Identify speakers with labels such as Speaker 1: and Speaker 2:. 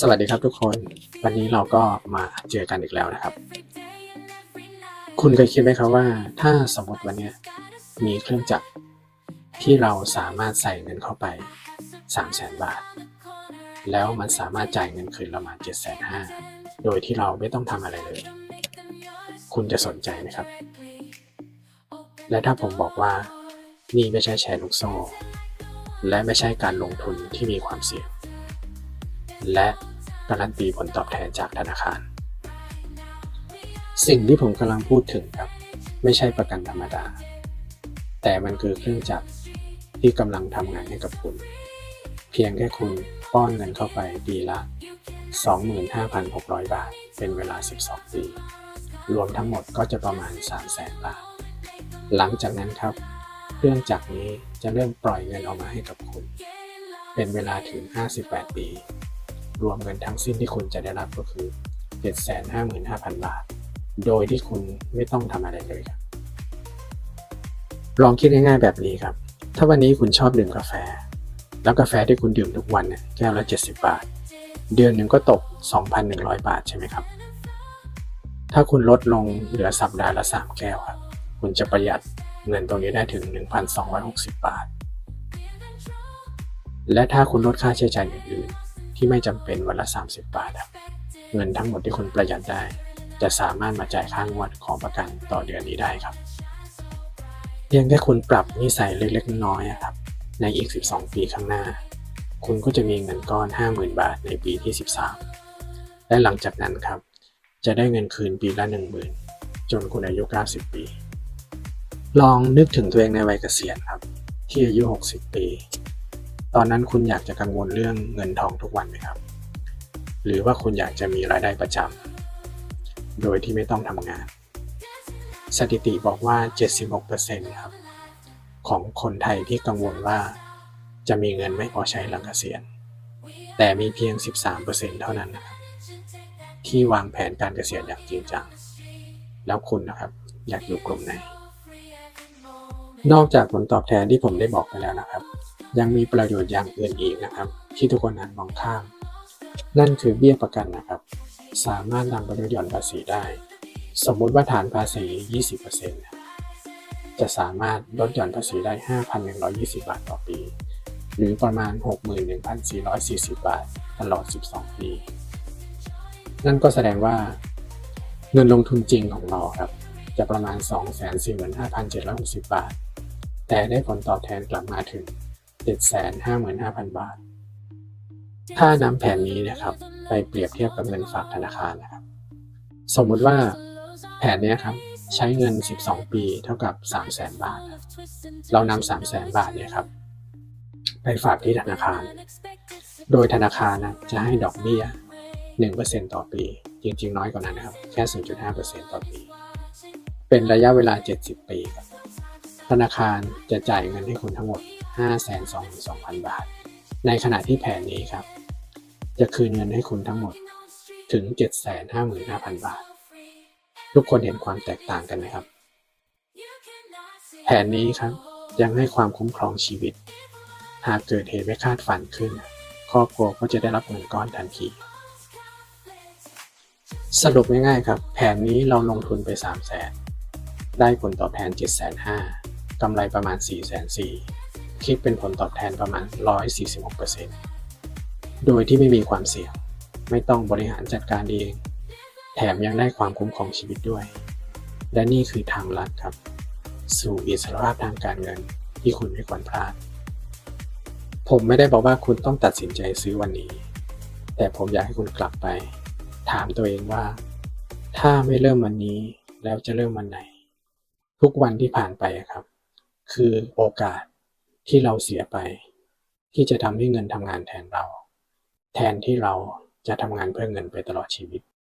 Speaker 1: สวัสดีครับทุกคน วันนี้เราก็มาเจอกันอีกแล้วนะครับ คุณเคยคิดไหมครับว่า ถ้าสมมติวันนี้มีเครื่องจักรที่เราสามารถใส่เงินเข้าไป 3 0 0แสนบาท แล้วมันสามารถจ่ายเงินคืนเรามา7 5 0 0 0โดยที่เราไม่ต้องทำอะไรเลย คุณจะสนใจไหมครับ และถ้าผมบอกว่านี่ไม่ใช่แชร์ลูกโซ่ และไม่ใช่การลงทุนที่มีความเสี่ยง และการันตีผลตอบแทนจากธนาคาร สิ่งที่ผมกำลังพูดถึงครับ ไม่ใช่ประกันธรรมดา แต่มันคือเครื่องจักรที่กำลังทำงานให้กับคุณ เพียงแค่คุณป้อนเงินเข้าไปปีละ 25,600 บาท เป็นเวลา 12 ปี รวมทั้งหมดก็จะประมาณ 300,000 บาท หลังจากนั้นครับ เครื่องจักรนี้จะเริ่มปล่อยเงินออกมาให้กับคุณ เป็นเวลาถึง 58 ปี รวมเงินทั้งสิ้นที่คุณจะได้รับก็คือ 755,000 บาท โดยที่คุณไม่ต้องทำอะไรเลยครับ ลองคิดง่ายๆแบบนี้ครับ ถ้าวันนี้คุณชอบดื่มกาแฟ แล้วกาแฟที่คุณดื่มทุกวันเนี่ยแก้วละ 70 บาท เดือนหนึ่งก็ตก 2,100 บาทใช่ไหมครับ ถ้าคุณลดลงเหลือสัปดาห์ละ 3 แก้วครับ คุณจะประหยัดเงินตรงนี้ได้ถึง 1,260 บาทและถ้าคุณลดค่าใช้จ่ายอื่นๆ ที่ไม่จำเป็นวันละ 30 บาทครับเงินทั้งหมดที่คุณประหยัดได้ จะสามารถมาจ่ายค่างวดของประกันต่อเดือนนี้ได้ครับเพียงแค่คุณปรับนิสัยเล็กๆน้อยๆอะครับในอีก 12 ปีข้างหน้า คุณก็จะมีเงินก้อน 50,000 บาทในปีที่ 13 และหลังจากนั้นครับ จะได้เงินคืนปีละ 10,000 จนคุณอายุ 90 ปี ลองนึกถึงตัวเองในวัยเกษียณครับ ที่อายุ 60 ปี ตอนนั้นคุณอยากจะกังวลเรื่องเงินทองทุกวันไหมครับ หรือว่าคุณอยากจะมีรายได้ประจำโดยที่ไม่ต้องทำงาน สถิติบอกว่า 76%ครับของคนไทยที่กังวลว่า จะมีเงินไม่พอใช้หลังเกษียณ แต่มีเพียง 13%เท่านั้นนะครับที่วางแผนการเกษียณอย่างจริงจัง แล้วคุณนะครับ อยากอยู่กลุ่มไหน นอกจากผลตอบแทนที่ผมได้บอกไปแล้วนะครับ ยังมีประโยชน์อย่างอื่นอีกนะครับ ที่ทุกคนอาจมองข้าม นั่นคือเบี้ยประกันนะครับ สามารถนำไปลดหย่อนภาษีได้ สมมุติว่าฐานภาษี 20%จะสามารถลดหย่อนภาษีได้ 5,120 บาทต่อปี หรือประมาณ 61,440 บาทตลอด 12 ปี นั่นก็แสดงว่าเงินลงทุนจริงของเราครับ จะประมาณ 245,760 บาท แต่ได้ผลตอบแทนกลับมาถึง 755,000 บาท ถ้านำแผนนี้นะครับไปเปรียบเทียบกับเงินฝากธนาคารนะครับ สมมุติว่าแผนนี้ครับใช้เงิน 12 ปีเท่ากับ 300,000 บาท เรานำ300,000 บาทเนี่ยครับ ไปฝากที่ธนาคาร โดยธนาคารนะจะให้ดอกเบี้ย 1%ต่อปี จริง ๆ น้อยกว่านั้นนะครับ แค่ 0.5%ต่อปี เป็นระยะเวลา 70 ปีครับ ธนาคารจะจ่ายเงินให้คุณทั้งหมด 522,000 บาท ในขณะที่แผนนี้ครับ จะคืนเงินให้คุณทั้งหมดถึง 755,000 บาท ทุกคนเห็นความแตกต่างกันไหมครับ แผนนี้ครับยังให้ความคุ้มครองชีวิต หากเกิดเหตุไม่คาดฝันขึ้น ครอบครัวก็จะได้รับเงินก้อนทันทีสรุปง่ายๆครับ แผนนี้เราลงทุนไป 3 0 0แสนได้ผลตอบแทน7 5 0 0 0 กำไรประมาณ 4 4 0 0 0คิดเป็นผลตอบแทนประมาณ 146%โดยที่ไม่มีความเสี่ยง ไม่ต้องบริหารจัดการเอง แถมยังได้ความคุ้มครองชีวิตด้วย และนี่คือทางลัดครับ สู่อิสรภาพทางการเงินที่คุณไม่ควรพลาด ผมไม่ได้บอกว่าคุณต้องตัดสินใจซื้อวันนี้ แต่ผมอยากให้คุณกลับไป ถามตัวเองว่า ถ้าไม่เริ่มวันนี้แล้วจะเริ่มวันไหน ทุกวันที่ผ่านไปครับ คือโอกาสที่เราเสียไป ที่จะทำให้เงินทำงานแทนเรา แทนที่เราจะทำงานเพื่อเงินไปตลอดชีวิต